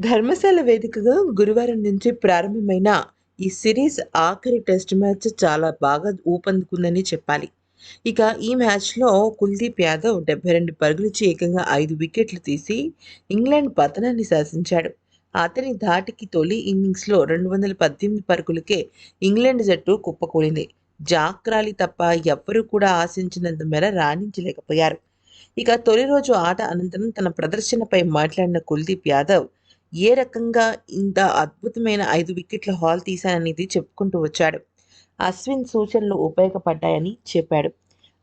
ధర్మశాల వేదికగా గురువారం నుంచి ప్రారంభమైన ఈ సిరీస్ ఆఖరి టెస్ట్ మ్యాచ్ చాలా బాగా ఊపందుకుందని చెప్పాలి. ఇక ఈ మ్యాచ్లో కుల్దీప్ యాదవ్ డెబ్బై రెండు పరుగులిచ్చి ఏకంగా ఐదు వికెట్లు తీసి ఇంగ్లాండ్ పతనాన్ని శాసించాడు. అతని ధాటికి తొలి ఇన్నింగ్స్లో రెండు వందల పద్దెనిమిది పరుగులకే ఇంగ్లాండ్ జట్టు కుప్పకూలింది. జాక్రాలి తప్ప ఎవ్వరూ కూడా ఆశించినంత మేర రాణించలేకపోయారు. ఇక తొలి రోజు ఆట అనంతరం తన ప్రదర్శనపై మాట్లాడిన కుల్దీప్ యాదవ్ ఏ రకంగా ఇంత అద్భుతమైన ఐదు వికెట్ల హాల్ తీశాననేది చెప్పుకుంటూ వచ్చాడు. అశ్విన్ సూచనలు ఉపయోగపడ్డాయని చెప్పాడు.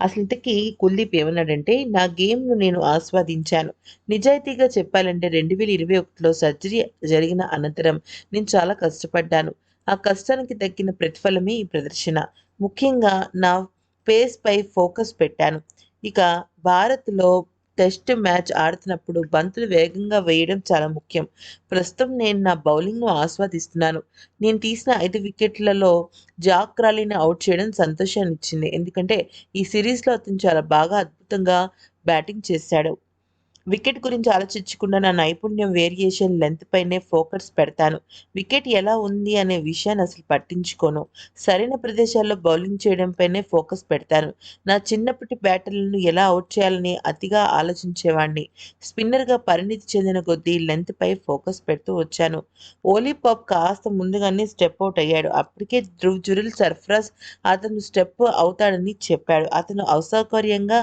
అసలు ఇంతకీ కుల్దీప్ ఏమన్నాడంటే నా గేమ్ను నేను ఆస్వాదించాను. నిజాయితీగా చెప్పాలంటే రెండు వేల ఇరవై ఒకటిలో సర్జరీ జరిగిన అనంతరం నేను చాలా కష్టపడ్డాను. ఆ కష్టానికి తగ్గిన ప్రతిఫలమే ఈ ప్రదర్శన. ముఖ్యంగా నా పేస్పై ఫోకస్ పెట్టాను. ఇక భారత్లో టెస్ట్ మ్యాచ్ ఆడుతున్నప్పుడు బంతులు వేగంగా వేయడం చాలా ముఖ్యం. ప్రస్తుతం నేను నా బౌలింగ్ను ఆస్వాదిస్తున్నాను. నేను తీసిన ఐదు వికెట్లలో జాక్ రాలీని అవుట్ చేయడం సంతోషాన్ని ఇచ్చింది ఎందుకంటే ఈ సిరీస్లో అతను చాలా బాగా అద్భుతంగా బ్యాటింగ్ చేశాడు. వికెట్ గురించి ఆలోచించకుండా నా నైపుణ్యం వేరియేషన్ లెంత్ పైనే ఫోకస్ పెడతాను. వికెట్ ఎలా ఉంది అనే విషయాన్ని అసలు పట్టించుకోను. సరైన ప్రదేశాల్లో బౌలింగ్ చేయడంపైనే ఫోకస్ పెడతాను. నా చిన్నప్పటి బ్యాటర్లను ఎలా అవుట్ చేయాలని అతిగా ఆలోచించేవాడిని స్పిన్నర్గా పరిణితి చెందిన కొద్దీ లెంత్ పై ఫోకస్ పెడుతూ వచ్చాను. ఓలీ పాప్ కాస్త ముందుగానే స్టెప్ అవుట్ అయ్యాడు. అప్పటికే ధ్రువ్ జురిల్ సర్ఫరాజ్ అతను స్టెప్ అవుతాడని చెప్పాడు. అతను అసౌకర్యంగా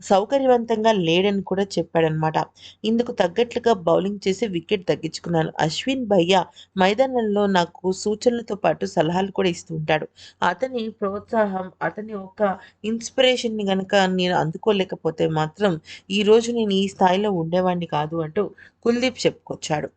సౌకర్యవంతంగా లేడని కూడా చెప్పాడనమాట. ఇందుకు తగ్గట్లుగా బౌలింగ్ చేసి వికెట్ తగ్గించుకున్నాను. అశ్విన్ భయ్య మైదానంలో నాకు సూచనలతో పాటు సలహాలు కూడా ఇస్తూ ఉంటాడు. అతని ప్రోత్సాహం అతని ఒక ఇన్స్పిరేషన్ని కనుక నేను అందుకోలేకపోతే మాత్రం ఈరోజు నేను ఈ స్థాయిలో ఉండేవాడిని కాదు అంటూ కుల్దీప్ చెప్పుకొచ్చాడు.